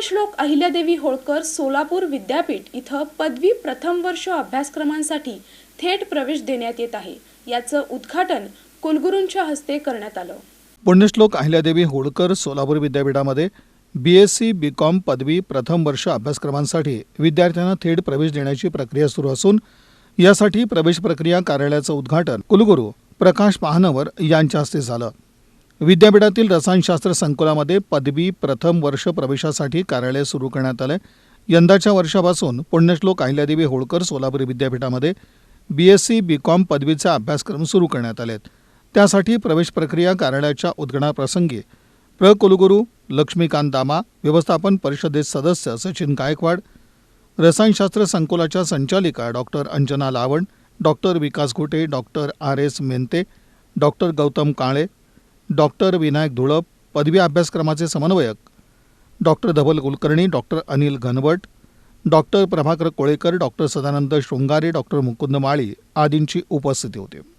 पुण्यश्लोक अहिल्यादेवी होळकर सोलापूर विद्यापीठ इथं पदवी प्रथम वर्ष अभ्यासक्रमांसाठी थेट प्रवेश देण्यात येत आहे. याचं उद्घाटन कुलगुरूंच्या हस्ते करण्यात आलं. पुण्यश्लोक अहिल्यादेवी होळकर सोलापूर विद्यापीठामध्ये B S C B Com पदवी प्रथम वर्ष अभ्यासक्रमांसाठी विद्यार्थ्यांना थेट प्रवेश देण्याची प्रक्रिया सुरू असून यासाठी प्रवेश प्रक्रिया कार्यालयाचं उद्घाटन कुलगुरू प्रकाश पाहनवर यांच्या हस्ते झालं. विद्यापीठातील रसायनशास्त्र संकुलामध्ये पदवी प्रथम वर्ष प्रवेशासाठी कार्यालय सुरू करण्यात आलं यंदाच्या वर्षापासून पुण्यश्लोक अहिल्यादेवी होळकर सोलापूर विद्यापीठामध्ये B S C B Com पदवीचे अभ्यासक्रम सुरू करण्यात आलेत. त्यासाठी प्रवेश प्रक्रिया कार्यालयाच्या उद्घाटनाप्रसंगी प्र कुलगुरू लक्ष्मीकांत दामा व्यवस्थापन परिषदेत सदस्य सचिन गायकवाड रसायनशास्त्र संकुलाच्या संचालिका डॉक्टर अंजना लावण doctor Vikas Ghote doctor R S Mente doctor Gautam Kale doctor Vinayak Dhulap पदवी अभ्यासक्रमाचे समन्वयक doctor Dhawal Kulkarni doctor Anil Ghanwat doctor Prabhakar Kolekar doctor Sadanand Shrungare doctor Mukund Mali आदींची उपस्थिती होती.